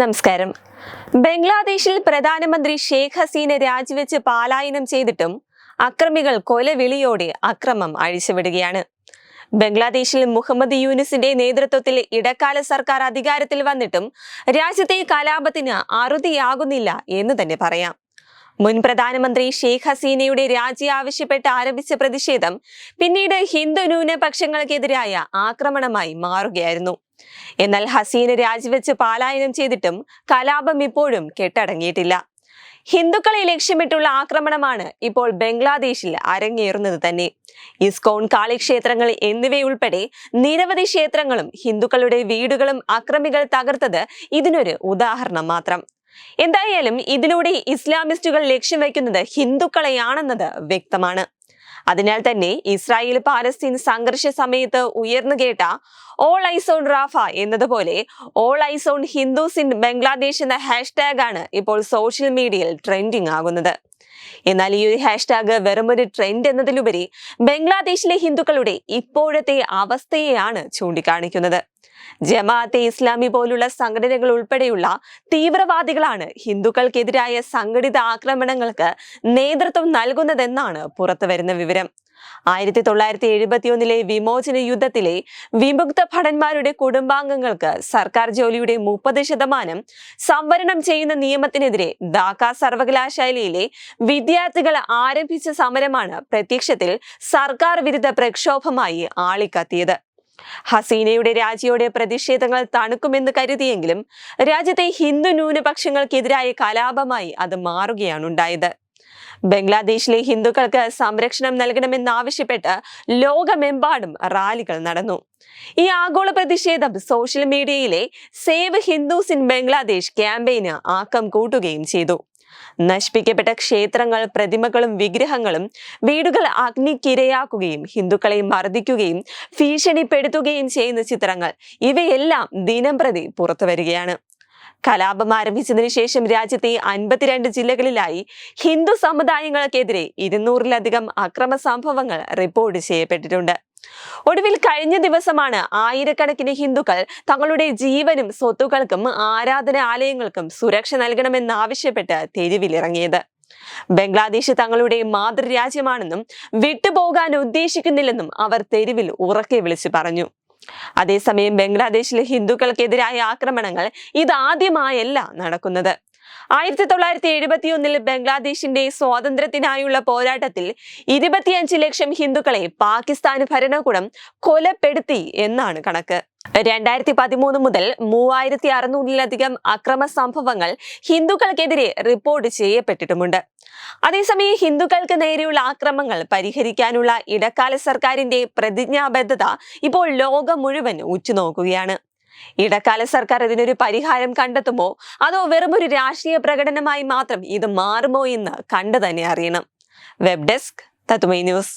നമസ്കാരം. ബംഗ്ലാദേശിൽ പ്രധാനമന്ത്രി ഷെയ്ഖ് ഹസീന രാജിവെച്ച് പാലായനം ചെയ്തിട്ടും അക്രമികൾ കൊലവിളിയോടെ അക്രമം അഴിച്ചുവിടുകയാണ്. ബംഗ്ലാദേശിൽ മുഹമ്മദ് യൂനിസിന്റെ നേതൃത്വത്തിൽ ഇടക്കാല സർക്കാർ അധികാരത്തിൽ വന്നിട്ടും രാജ്യത്തെ കലാപത്തിന് അറുതിയാകുന്നില്ല എന്ന് തന്നെ പറയാം. മുൻ പ്രധാനമന്ത്രി ഷെയ്ഖ് ഹസീനയുടെ രാജി ആവശ്യപ്പെട്ട് ആരംഭിച്ച പ്രതിഷേധം പിന്നീട് ഹിന്ദു ന്യൂനപക്ഷങ്ങൾക്കെതിരായ ആക്രമണമായി മാറുകയായിരുന്നു. എന്നാൽ ഹസീന രാജിവെച്ച് പാലായനം ചെയ്തിട്ടും കലാപം ഇപ്പോഴും കെട്ടടങ്ങിയിട്ടില്ല. ഹിന്ദുക്കളെ ലക്ഷ്യമിട്ടുള്ള ആക്രമണമാണ് ഇപ്പോൾ ബംഗ്ലാദേശിൽ അരങ്ങേറുന്നത് തന്നെ. ഇസ്കോൺ കാളിക്ഷേത്രങ്ങൾ എന്നിവയുൾപ്പെടെ നിരവധി ക്ഷേത്രങ്ങളും ഹിന്ദുക്കളുടെ വീടുകളും അക്രമികൾ തകർത്തത് ഇതിനൊരു ഉദാഹരണം മാത്രം. എന്തായാലും ഇതിലൂടെ ഇസ്ലാമിസ്റ്റുകൾ ലക്ഷ്യം വയ്ക്കുന്നത് ഹിന്ദുക്കളെയാണെന്നത് വ്യക്തമാണ്. അതിനാൽ തന്നെ ഇസ്രായേൽ പാലസ്തീൻ സംഘർഷ സമയത്ത് ഉയർന്നു കേട്ട ഓൾ ഐസോൺ റാഫ എന്നതുപോലെ all eyes on Hindus in Bangladesh എന്ന ഹാഷ്ടാഗ് ആണ് ഇപ്പോൾ സോഷ്യൽ മീഡിയയിൽ ട്രെൻഡിംഗ് ആകുന്നത്. എന്നാൽ ഈ ഒരു ഹാഷ്ടാഗ് വെറുമൊരു ട്രെൻഡ് എന്നതിലുപരി ബംഗ്ലാദേശിലെ ഹിന്ദുക്കളുടെ ഇപ്പോഴത്തെ അവസ്ഥയെയാണ് ചൂണ്ടിക്കാണിക്കുന്നത്. ജമാഅത്തെ ഇസ്ലാമി പോലുള്ള സംഘടനകൾ ഉൾപ്പെടെയുള്ള തീവ്രവാദികളാണ് ഹിന്ദുക്കൾക്കെതിരായ സംഘടിത ആക്രമണങ്ങൾക്ക് നേതൃത്വം നൽകുന്നതെന്നാണ് പുറത്തുവരുന്ന വിവരം. ആയിരത്തി തൊള്ളായിരത്തി എഴുപത്തി ഒന്നിലെ വിമോചന യുദ്ധത്തിലെ വിമുക്ത ഭടന്മാരുടെ കുടുംബാംഗങ്ങൾക്ക് സർക്കാർ ജോലിയുടെ മുപ്പത് ശതമാനം സംവരണം ചെയ്യുന്ന നിയമത്തിനെതിരെ ധാക്ക സർവകലാശാലയിലെ വിദ്യാർത്ഥികൾ ആരംഭിച്ച സമരമാണ് പ്രത്യക്ഷത്തിൽ സർക്കാർ വിരുദ്ധ പ്രക്ഷോഭമായി ആളിക്കത്തിയത്. ഹസീനയുടെ രാജിയോടെ പ്രതിഷേധങ്ങൾ തണുക്കുമെന്ന് കരുതിയെങ്കിലും രാജ്യത്തെ ഹിന്ദു ന്യൂനപക്ഷങ്ങൾക്കെതിരായ കലാപമായി അത് മാറുകയാണ് ഉണ്ടായത് ബംഗ്ലാദേശിലെ ഹിന്ദുക്കൾക്ക് സംരക്ഷണം നൽകണമെന്നാവശ്യപ്പെട്ട് ലോകമെമ്പാടും റാലികൾ നടന്നു. ഈ ആഗോള പ്രതിഷേധം സോഷ്യൽ മീഡിയയിലെ സേവ് ഹിന്ദുസ് ഇൻ ബംഗ്ലാദേശ് ക്യാമ്പയിന് ആക്കം കൂട്ടുകയും ചെയ്തു. നശിപ്പിക്കപ്പെട്ട ക്ഷേത്രങ്ങൾ പ്രതിമകളും വിഗ്രഹങ്ങളും വീടുകൾ അഗ്നിക്കിരയാക്കുകയും ഹിന്ദുക്കളെ മർദ്ദിക്കുകയും ഭീഷണിപ്പെടുത്തുകയും ചെയ്യുന്ന ചിത്രങ്ങൾ ഇവയെല്ലാം ദിനം പ്രതി പുറത്തു വരികയാണ് കലാപം ആരംഭിച്ചതിനു ശേഷം രാജ്യത്തെ അൻപത്തിരണ്ട് ജില്ലകളിലായി ഹിന്ദു സമുദായങ്ങൾക്കെതിരെ ഇരുന്നൂറിലധികം അക്രമ സംഭവങ്ങൾ റിപ്പോർട്ട് ചെയ്യപ്പെട്ടിട്ടുണ്ട്. ഒടുവിൽ കഴിഞ്ഞ ദിവസമാണ് ആയിരക്കണക്കിന് ഹിന്ദുക്കൾ തങ്ങളുടെ ജീവനും സ്വത്തുക്കൾക്കും ആരാധനാലയങ്ങൾക്കും സുരക്ഷ നൽകണമെന്നാവശ്യപ്പെട്ട് തെരുവിലിറങ്ങിയത്. ബംഗ്ലാദേശ് തങ്ങളുടെ മാതൃരാജ്യമാണെന്നും വിട്ടുപോകാൻ ഉദ്ദേശിക്കുന്നില്ലെന്നും അവർ തെരുവിൽ ഉറക്കെ വിളിച്ചു പറഞ്ഞു. അതേസമയം ബംഗ്ലാദേശിലെ ഹിന്ദുക്കൾക്കെതിരായ ആക്രമണങ്ങൾ ഇതാദ്യമായല്ല നടക്കുന്നത്. ആയിരത്തി തൊള്ളായിരത്തി എഴുപത്തി ഒന്നിൽ ബംഗ്ലാദേശിന്റെ സ്വാതന്ത്ര്യത്തിനായുള്ള പോരാട്ടത്തിൽ ഇരുപത്തിയഞ്ച് ലക്ഷം ഹിന്ദുക്കളെ പാകിസ്ഥാൻ ഭരണകൂടം കൊലപ്പെടുത്തി എന്നാണ് കണക്ക്. രണ്ടായിരത്തി പതിമൂന്ന് മുതൽ മൂവായിരത്തി അറുന്നൂറിലധികം അക്രമ സംഭവങ്ങൾ ഹിന്ദുക്കൾക്കെതിരെ റിപ്പോർട്ട് ചെയ്യപ്പെട്ടിട്ടുമുണ്ട്. അതേസമയം ഹിന്ദുക്കൾക്ക് നേരെയുള്ള ആക്രമങ്ങൾ പരിഹരിക്കാനുള്ള ഇടക്കാല സർക്കാരിന്റെ പ്രതിജ്ഞാബദ്ധത ഇപ്പോൾ ലോകം മുഴുവൻ ഉറ്റുനോക്കുകയാണ്. ഇടക്കാല സർക്കാർ ഇതിനൊരു പരിഹാരം കണ്ടെത്തുമോ? അതോ വെറുമൊരു രാഷ്ട്രീയ പ്രകടനമായി മാത്രം ഇത് മാറുമോ എന്ന് കണ്ടു തന്നെ അറിയണം. Web desk തത്മൈ news.